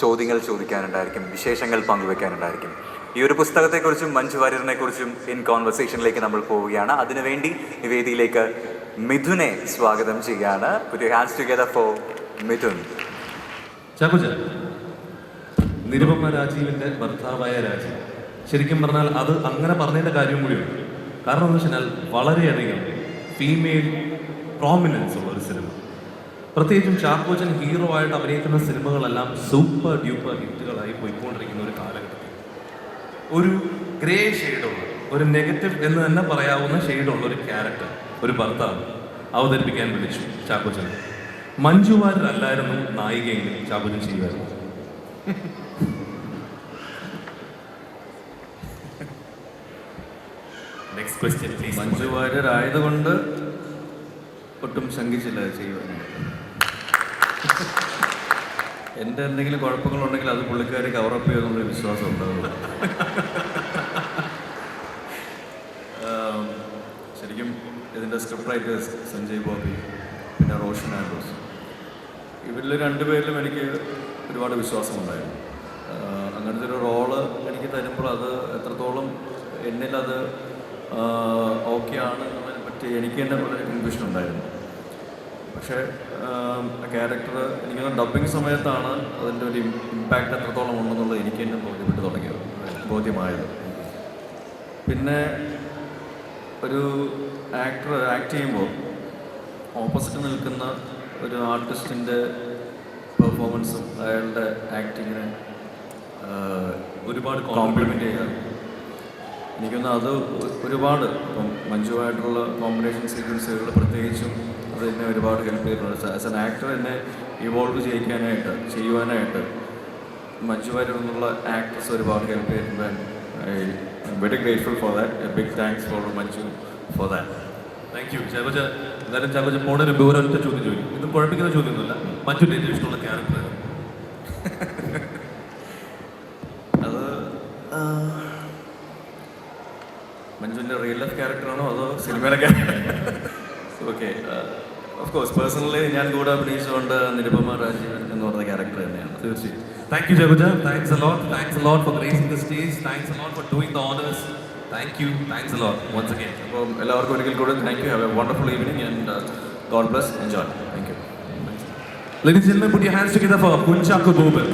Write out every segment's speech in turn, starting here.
ചോദ്യങ്ങൾ ചോദിക്കാനുണ്ടായിരിക്കും വിശേഷങ്ങൾ പങ്കുവെക്കാനുണ്ടായിരിക്കും. ഈ ഒരു പുസ്തകത്തെക്കുറിച്ചും മഞ്ജു വാര്യറിനെ കുറിച്ചും ഇൻ കോൺവെർസേഷനിലേക്ക് നമ്മൾ പോവുകയാണ്. അതിനുവേണ്ടി വേദിയിലേക്ക് മിഥുനെ സ്വാഗതം ചെയ്യാണ് ഒരു hands together for Mithun. Nirupama രാജീവിന്റെ ഭർത്താവായ രാജീവ് ശരിക്കും പറഞ്ഞാൽ അത് അങ്ങനെ പറഞ്ഞതിന്റെ കാര്യം കൂടിയുണ്ട്. കാരണം എന്ന് വെച്ചാൽ വളരെയധികം ഫീമെയിൽ പ്രോമിനൻസ് ഉള്ള ഒരു സിനിമ പ്രത്യേകിച്ചും ചാക്കോച്ചൻ ഹീറോ ആയിട്ട് അഭിനയിക്കുന്ന സിനിമകളെല്ലാം സൂപ്പർ ഡ്യൂപ്പർ ഹിറ്റുകളായി പോയിക്കൊണ്ടിരിക്കുന്ന ഒരു കാലഘട്ടത്തിൽ. ഒരു ഗ്രേ ഷെയ്ഡുള്ള ഒരു നെഗറ്റീവ് എന്ന് തന്നെ പറയാവുന്ന ഷെയ്ഡുള്ള ഒരു ക്യാരക്ടർ ഒരു ഭർത്താവ് അവതരിപ്പിക്കാൻ വിളിച്ചു ചാക്കോച്ചൻ മഞ്ജു വാര്യരല്ലായിരുന്നു നായികയെങ്കിൽ ചാക്കോച്ചൻ ചെയ്യുമായിരുന്നു. നെക്സ്റ്റ് വാര്യർ ആയതുകൊണ്ട് മഞ്ജു ഒട്ടും ശങ്കിച്ചില്ല ചെയ്യുവാൻ. എന്റെ എന്തെങ്കിലും കുഴപ്പങ്ങളുണ്ടെങ്കിൽ അത് പുള്ളിക്കാരി കവറപ്പ് ചെയ്യുമെന്നുള്ളൊരു വിശ്വാസം ഉണ്ടാവുള്ളൂ. ശരിക്കും ഇതിന്റെ സ്ക്രിപ്റ്റ് റൈറ്റേഴ്സ് സഞ്ജയ് ബോബി പിന്നെ റോഷൻ ആൻഡ്രോസ്. ഇവരിൽ രണ്ടുപേരിലും എനിക്ക് ഒരുപാട് വിശ്വാസമുണ്ടായിരുന്നു. അങ്ങനത്തെ ഒരു റോൾ എനിക്ക് തരുമ്പോൾ അത് എത്രത്തോളം എന്നിലത് ഓക്കെ ആണ് എന്നതിനെ പറ്റി എനിക്ക് തന്നെ വളരെ കൺഫ്യൂഷൻ ഉണ്ടായിരുന്നു. പക്ഷേ ക്യാരക്ടർ എനിക്ക് ഡബിങ് സമയത്താണ് അതിന്റെ ഒരു ഇമ്പാക്റ്റ് എത്രത്തോളം ഉണ്ടെന്നുള്ളത് എനിക്ക് തന്നെ ബോധ്യപ്പെട്ട് തുടങ്ങിയത് ബോധ്യമായത്. പിന്നെ ഒരു ആക്ടർ ആക്ട് ചെയ്യുമ്പോൾ ഓപ്പോസിറ്റ് നിൽക്കുന്ന ഒരു ആർട്ടിസ്റ്റിന്റെ പെർഫോമൻസും അയാളുടെ ആക്ടിങ്ങിനെ ഒരുപാട് കോംപ്ലിമെന്റ് ചെയ്യുക. എനിക്കൊന്ന് അത് ഒരുപാട് ഇപ്പം മഞ്ജുവായിട്ടുള്ള കോമ്പിനേഷൻ സീക്വൻസുകൾ പ്രത്യേകിച്ചും അത് എന്നെ ഒരുപാട് ഹെൽപ്പ് ചെയ്തിട്ടുണ്ട്. ആസ് എൻ ആക്ടർ എന്നെ ഇവോൾവ് ചെയ്യിക്കാനായിട്ട് ചെയ്യുവാനായിട്ട് മഞ്ജുവായിട്ട് എന്നുള്ള ആക്ടേഴ്സ് ഒരുപാട് ഹെൽപ്പ് ചെയ്തിട്ടുണ്ട്. I'm very grateful for that big thanks for Manju for that thank you ചാക്കോച്ച എന്തായാലും ചാക്കോച്ച പോണൊരു ഒറ്റ ചോദ്യം ചോദിക്കും. ഇതും കുഴപ്പിക്കുന്ന ചോദ്യമൊന്നുമില്ല. മഞ്ജുന്റെ ഏറ്റവും ഇഷ്ടമുള്ള ക്യാരക്ടർ അത് മഞ്ജുവിന്റെ റിയൽ ലൈഫ് ക്യാരക്ടറാണോ അതോ സിനിമയിലെ character okay of course personally ഞാൻ കൂടെ അഭിനയിച്ചുകൊണ്ട് നിരുപമ രാജീവൻ എന്ന് പറഞ്ഞ ക്യാരക്ടർ തന്നെയാണ്. തീർച്ചയായും. Thank you ജഗുജ thanks a lot thanks a lot for gracing the stage thanks a lot for doing the honours thank you thanks a lot once again അപ്പോൾ എല്ലാവർക്കും ഒരിക്കൽ കൂടെ thank you have a wonderful evening and God bless enjoy thank you Ladies and gentlemen, put your hands together for Kunchaku Bobel.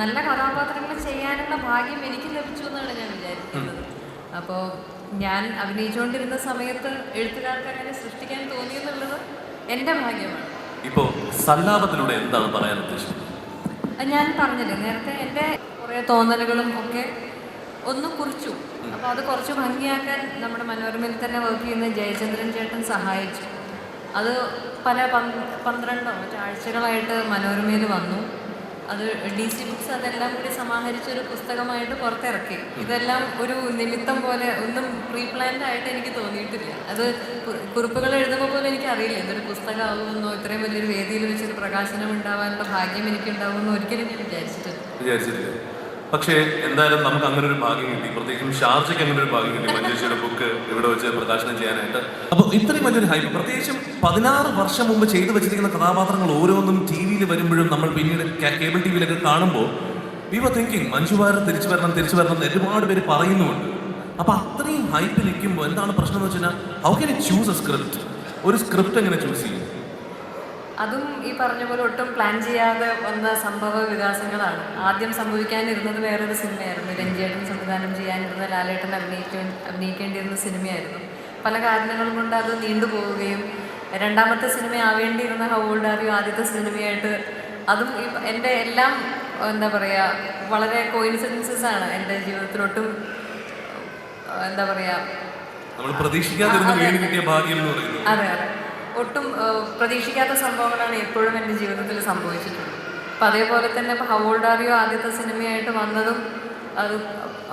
നല്ല കഥാപാത്രങ്ങൾ ചെയ്യാനുള്ള ഭാഗ്യം എനിക്ക് ലഭിച്ചു എന്നാണ് ഞാൻ വിചാരിക്കുന്നത്. അപ്പോൾ ഞാൻ അഭിനയിച്ചുകൊണ്ടിരുന്ന സമയത്ത് എഴുത്തുകാർക്ക് അങ്ങനെ സൃഷ്ടിക്കാൻ തോന്നിയെന്നുള്ളത് എന്റെ ഭാഗ്യമാണ്. ഇപ്പോ സല്ലാപത്തിലൂടെ എന്താണ് പറയാൻ ഉദ്ദേശിച്ചത് ഞാൻ പറഞ്ഞില്ലേ നേരത്തെ എന്റെ കുറേ തോന്നലുകളും ഒക്കെ ഒന്ന് കുറിച്ചു. അപ്പോൾ അത് കുറച്ച് ഭംഗിയാക്കാൻ നമ്മുടെ മനോരമയിൽ തന്നെ വർക്ക് ചെയ്യുന്ന ജയചന്ദ്രൻ ചേട്ടൻ സഹായിച്ചു. അത് പല പന്ത് പന്ത്രണ്ടോ മറ്റാഴ്ചകളായിട്ട് മനോരമയിൽ വന്നു. അത് ഡി സി ബുക്സ് അതെല്ലാം കൂടി സമാഹരിച്ച ഒരു പുസ്തകമായിട്ട് പുറത്തിറക്കി. ഇതെല്ലാം ഒരു നിമിത്തം പോലെ ഒന്നും പ്രീ പ്ലാൻഡ് ആയിട്ട് എനിക്ക് തോന്നിയിട്ടില്ല. അത് കുറിപ്പുകൾ എഴുതുമ്പോൾ പോലും എനിക്ക് അറിയില്ല. ഇതൊരു പുസ്തകമാകുമെന്നോ ഇത്രയും വലിയൊരു വേദിയിൽ വെച്ചൊരു പ്രകാശനം ഉണ്ടാവാനുള്ള ഭാഗ്യം എനിക്ക് ഉണ്ടാവുമെന്നോ ഒരിക്കലും ഞാൻ വിചാരിച്ചിട്ടില്ല. പക്ഷേ എന്തായാലും നമുക്ക് അങ്ങനെ ഒരു ഭാഗ്യം കിട്ടി. പ്രത്യേകിച്ചും ഷാർജയ്ക്ക് അങ്ങനെ ഒരു ഭാഗ്യം കിട്ടി. മഞ്ചേശ്വരുടെ ബുക്ക് ഇവിടെ വെച്ച് പ്രകാശനം ചെയ്യാനായിട്ട്. അപ്പോൾ ഇത്രയും വലിയൊരു ഹൈപ്പ് പ്രത്യേകിച്ചും പതിനാറ് വർഷം മുമ്പ് ചെയ്തു വെച്ചിരിക്കുന്ന കഥാപാത്രങ്ങൾ ഓരോന്നും ടി വിയിൽ വരുമ്പോഴും നമ്മൾ പിന്നീട് കേബിൾ ടി വിയിലൊക്കെ കാണുമ്പോൾ വി വർ തിങ്കിങ് മഞ്ജുവാരൻ തിരിച്ചു വരണം തിരിച്ചു വരണം എന്ന് ഒരുപാട് പേര് പറയുന്നുമുണ്ട്. അപ്പൊ അത്രയും ഹൈപ്പ് നിൽക്കുമ്പോൾ എന്താണ് പ്രശ്നം എന്ന് വെച്ചാൽ how can choose a script ഒരു സ്ക്രിപ്റ്റ് എങ്ങനെ ചൂസ് ചെയ്യും? അതും ഈ പറഞ്ഞ പോലെ ഒട്ടും പ്ലാൻ ചെയ്യാതെ വന്ന സംഭവ വികാസങ്ങളാണ്. ആദ്യം സംഭവിക്കാനിരുന്നത് വേറൊരു സിനിമയായിരുന്നു. രഞ്ജിയേട്ടൻ സംവിധാനം ചെയ്യാനിരുന്ന ലാലേട്ടൻ അഭിനയിക്കേ അഭിനയിക്കേണ്ടിയിരുന്ന സിനിമയായിരുന്നു. പല കാരണങ്ങൾ കൊണ്ട് അത് നീണ്ടുപോവുകയും രണ്ടാമത്തെ സിനിമ ആവേണ്ടിയിരുന്ന ഹൗൾഡ് ആറിയോ ആദ്യത്തെ സിനിമയായിട്ട് അതും എന്റെ എല്ലാം എന്താ പറയുക വളരെ കോയിൻസിഡൻസസ് ആണ് എന്റെ ജീവിതത്തിലൊട്ടും എന്താ പറയുക നമ്മൾ പ്രതീക്ഷിക്കാതിരുന്ന വീട് കിട്ടിയ ഭാഗ്യം എന്ന് പറയുന്നത്. അതെ അതെ. ഒട്ടും പ്രതീക്ഷിക്കാത്ത സംഭവങ്ങളാണ് എപ്പോഴും എന്റെ ജീവിതത്തിൽ സംഭവിച്ചിട്ടുള്ളത്. അപ്പം അതേപോലെ തന്നെ ഇപ്പോൾ ഹവോൾഡാറിയോ ആദ്യത്തെ സിനിമയായിട്ട് വന്നതും അത്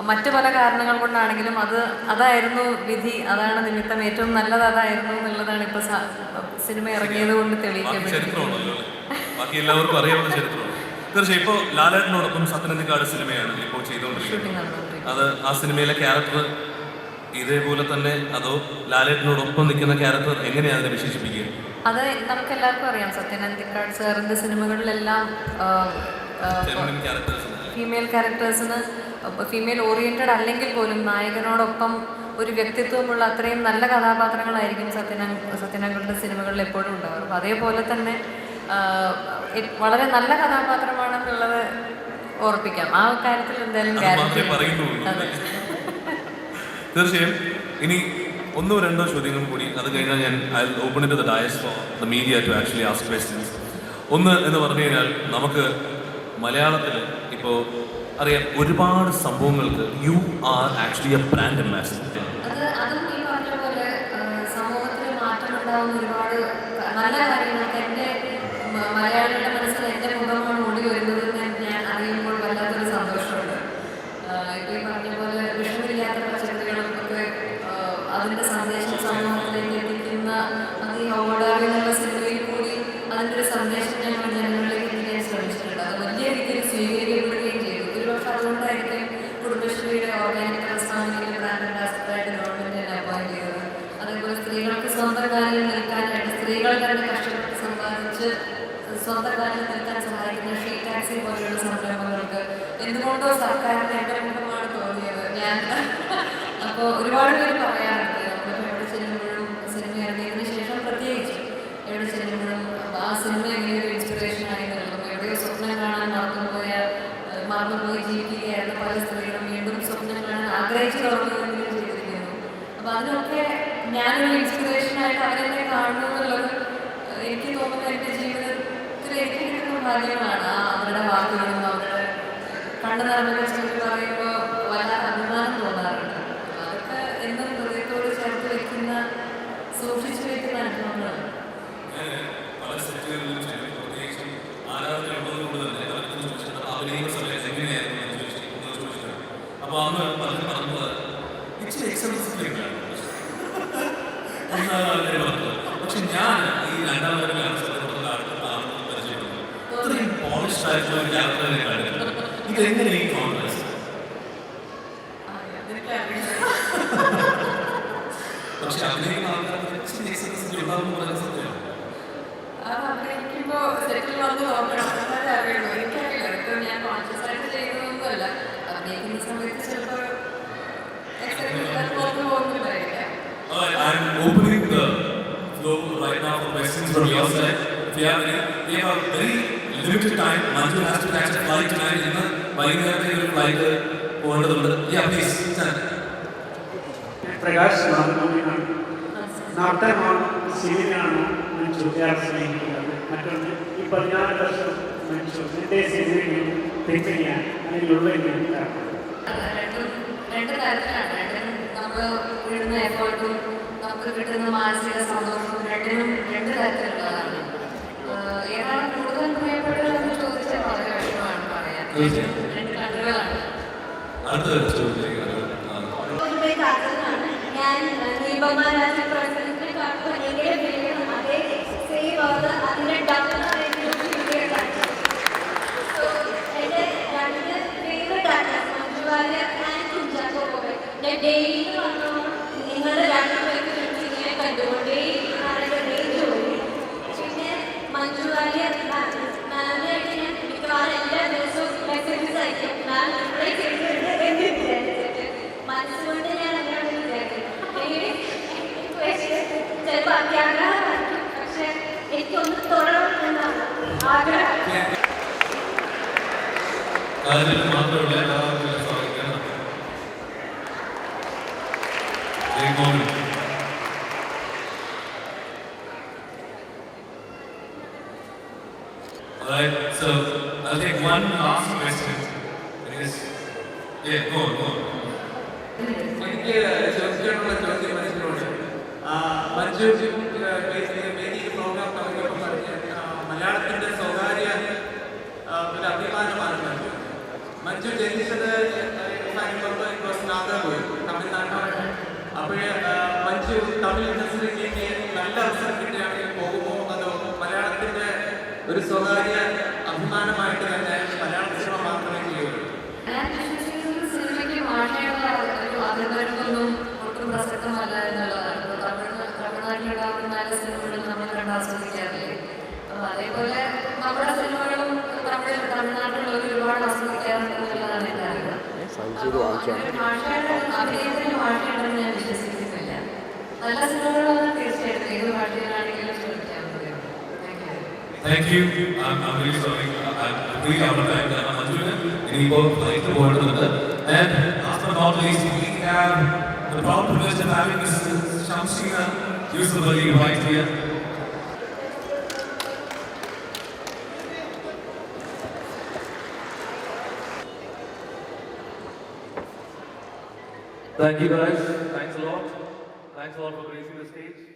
മറ്റു പല കാരണങ്ങൾ കൊണ്ടാണെങ്കിലും അത് അതായിരുന്നു വിധി അതാണ് നിമിത്തം. ഏറ്റവും നല്ലത് അതായിരുന്നു എന്നുള്ളതാണ് ഇപ്പോൾ സിനിമ ഇറങ്ങിയത് കൊണ്ട് ചരിത്രമാണ്. തീർച്ചയായും ഇപ്പോൾ ലാലേട്ടനോടൊപ്പം സത്യനന്ദിക്കാട് സിനിമയാണ് ഇപ്പോൾ ചെയ്തുകൊണ്ടിരിക്കുന്നത് അത് ആ സിനിമയിലെ ക്യാരക്ടർ ഇതേപോലെ തന്നെ അതോ ലാലേട്ടനോടൊപ്പം നിൽക്കുന്ന ക്യാരക്ടർ എങ്ങനെയാണ് അതിനെ വിശേഷിപ്പിക്കുക? അത് നമുക്ക് എല്ലാവർക്കും അറിയാം. സത്യനന്ദിക്കാട് സാറിന്റെ സിനിമകളിലെല്ലാം ഫീമെയിൽ ക്യാരക്ടേഴ്സിന് ഫീമെയിൽ ഓറിയന്റഡ് അല്ലെങ്കിൽ പോലും നായകനോടൊപ്പം ഒരു വ്യക്തിത്വമുള്ള അത്രയും നല്ല കഥാപാത്രങ്ങളായിരിക്കും സത്യന സത്യനങ്ങളുടെ സിനിമകളിൽ എപ്പോഴും ഉണ്ടാവുക. അപ്പോൾ അതേപോലെ തന്നെ വളരെ നല്ല കഥാപാത്രമാണെന്നുള്ളത് ഓർപ്പിക്കാം. ആ കാര്യത്തിൽ എന്തായാലും ക്യാരക്ടർ ഗ്യാരണ്ടി അതെ. തീർച്ചയായും. ഇനി ഒന്നോ രണ്ടോ ചോദ്യങ്ങൾ കൂടി. അത് കഴിഞ്ഞാൽ ഞാൻ I open it the dais for the media to actually ask questions ഒന്ന് എന്ന് പറഞ്ഞു കഴിഞ്ഞാൽ നമുക്ക് മലയാളത്തിൽ ഇപ്പോൾ അറിയാം ഒരുപാട് സംഭവങ്ങൾക്ക് you are actually a brand ambassador ഒരുപാട് നല്ല കാര്യങ്ങൾക്ക് എന്റെ മ- സ്വന്തം കാലിൽ നിൽക്കാൻ സഹായിക്കുന്ന ഷീ ടാക്സി പോലെയുള്ള സംരംഭങ്ങൾക്ക് എന്തുകൊണ്ടോ സർക്കാരിന് ഏറ്റവും തോന്നിയത്. ഞാൻ അപ്പോൾ ഒരുപാട് പേര് പറയാറുണ്ട് നമ്മളിപ്പോൾ എവിടെ ചെല്ലുമ്പോഴും സിനിമ ഇറങ്ങിയതിന് ശേഷം പ്രത്യേകിച്ച് എവിടെ ചെല്ലുമ്പോഴും ആ സിനിമ എങ്ങനെ ഇൻസ്പിറേഷൻ ആയി നൽകും എവിടെയോ സ്വപ്നം കാണാൻ മറന്നുപോയ മറന്നുപോയി ജീവിക്കുകയായിരുന്ന പല സ്ത്രീകളും വീണ്ടും സ്വപ്നം കാണാൻ ആഗ്രഹിച്ചു തുടങ്ങുകയും ചെയ്തിരിക്കുന്നു. അപ്പൊ അതിനൊക്കെ ഞാനൊരു ഇൻസ്പിറേഷൻ ആയിട്ട് അവരെന്നെ കാണുന്നു എന്നുള്ളത് എനിക്ക് തോന്നുന്നു എന്റെ ജീവിതത്തിൽ എനിക്ക് കിട്ടുന്ന ഭാഗ്യമാണ് ആ അവരുടെ വാക്കുകളും അവരുടെ കണ്ടു നടന്ന വെച്ചിട്ട് പറയുമ്പോൾ വല്ലാതെ അഭിമാനം തോന്നാറുണ്ട്. അതൊക്കെ എന്നും ഹൃദയത്തോട് ചേർത്ത് വെക്കുന്ന സൂക്ഷിച്ചു വെക്കുന്ന അനുഭവങ്ങളാണ്. പല സെറ്റുകളിലും പ്രത്യേകിച്ചും ആരാധന ഉള്ളതുകൊണ്ട് തന്നെ അഭിനയിക്കുന്ന സമയത്ത് എങ്ങനെയായിരുന്നു? ചോദിച്ചിട്ടുണ്ട്. അപ്പോൾ അന്ന് പറഞ്ഞു പറഞ്ഞത് ഇച്ചിരി എക്സർസൈസ് ഒന്നാണ് അവരെ പറഞ്ഞത് പക്ഷെ ഞാൻ ഈ രണ്ടാം വരവിലാണ് അത്രയും പോളിഷ്ഡ് ആയിട്ടുള്ള ഒരു ക്യാരക്ടറിനെ കണ്ടിട്ടുണ്ട് ഇതെങ്ങനെ ഈ കോൺഗ്രസ് പക്ഷെ അഭിനയിക്കുന്ന ആൾക്കാർക്ക് ഇച്ചിരി എക്സർസൈസ് ഉണ്ടാകുന്ന പറയുന്നത് സത്യമാണ് അത് floor right now for questions from your side. If you have any, we have a very limited time. Manju has to catch a flight tonight. ഇന്ന് വൈകുന്നേരത്തെ ഒരു ഫ്ലൈറ്റ് പോകേണ്ടതുണ്ട് please. Sir. പ്രകാശ് ബാബുവിനാണ് സിനിമയാണ് ഞാൻ മനുഷ്യ സ്നേഹിക്കുന്നത് മറ്റൊന്ന് ഈ പതിനാല് വർഷം മനുഷ്യ എന്റെ സിനിമയിൽ തെറ്റിയാൻ അതിലുള്ള രണ്ട് തരത്തിലാണ് നമ്മൾ ഇടുന്ന എഫേർട്ടും നമുക്ക് കിട്ടുന്ന മാനസിക സന്തോഷം രണ്ടിനും രണ്ട് തരത്തിലുള്ളതാണ്. ഏതാണ് കൂടുതൽ പ്രിയപ്പെട്ടതെന്ന് ചോദിച്ചാൽ വളരെ വിഷമമാണ് പറയാൻ രണ്ട് കണ്ണുകളാണ്. ഞാൻ ദീപമാരാജ പ്രസിഡന്റിനെ കാണുമ്പോൾ ഭയങ്കര പേടിയാണ് അതേ സെയിം അവർ അതിന്റെ ഡബിൾ ഡെയിലി നിങ്ങളുടെ രണ്ടുപേർക്ക് കണ്ടുകൊണ്ടേ ഡേ ജോലി. പിന്നെ മഞ്ജു വാര്യർ മാമിനായിട്ട് ഞാൻ മിക്കവാറും എല്ലാ ദിവസവും മെസ്സേജസ് അയക്കും. മാം വിചാരിച്ചിട്ട് മനസ്സുകൊണ്ട് ഞാൻ അങ്ങനെ വിചാരിക്കും ചിലപ്പോൾ അത്യാഗ്രഹമായിരിക്കും. പക്ഷെ എനിക്കൊന്ന് തുടരണം എന്നാണ് ആഗ്രഹം. മാത്രമല്ല എനിക്ക് ചോദിക്കാനുള്ള ചോദ്യം മനസ്സിലുണ്ട്. മഞ്ജു പ്രോഗ്രാം തുടങ്ങിയപ്പോൾ പറഞ്ഞ് മലയാളത്തിന്റെ സ്വകാര്യ ഒരു അഭിമാനമാണ് മഞ്ജു. മഞ്ജു ജനിച്ചത് തമിഴ്നാട്ടിലാണ് അപ്പോഴേ മഞ്ജു തമിഴ് ഇൻഡസ്ട്രിയിലേക്ക് നല്ല അവസരം കിട്ടുകയാണെങ്കിൽ പോകുമോ? അതോ മലയാളത്തിന്റെ ഒരു സ്വകാര്യ അഭിമാനമായിട്ട് തന്നെ മലയാള സിനിമ മാത്രമേ ചെയ്യുള്ളൂ ഞാൻ വിശ്വസിക്കുന്നത് സിനിമയ്ക്ക് ഭാഷയുള്ള ഒരു അതിർവരമ്പൊന്നും ഒട്ടും നല്ല സിനിമകളും നമ്മൾ കണ്ട് ആസ്വദിക്കാറില്ലേ അപ്പോൾ അതേപോലെ നമ്മുടെ സിനിമകളും നമ്മുടെ തമിഴ്നാട്ടിലുള്ളവർ ഒരുപാട് ആസ്വദിക്കാറുണ്ട് എന്നുള്ളതാണ് എന്റെ അറിവ് ഭാഷയുടെ അഭിനയത്തിന് ഭാഷയുണ്ടെന്ന് ഞാൻ വിശ്വസിക്കുന്നില്ല നല്ല സിനിമകളൊന്നും തീർച്ചയായിട്ടും ഏത് ഭാഷയിലാണെങ്കിലും thank you Thank you. I'm, I'm really sorry. I'm really out of time. കാരണം മഞ്ജുവിന് ഇനിയിപ്പോൾ flight And last but not least, we have the proud privilege of having Ms. Shamsina Yusuf Ali right here. Thank you guys. Thanks a lot. Thanks a lot for gracing the stage.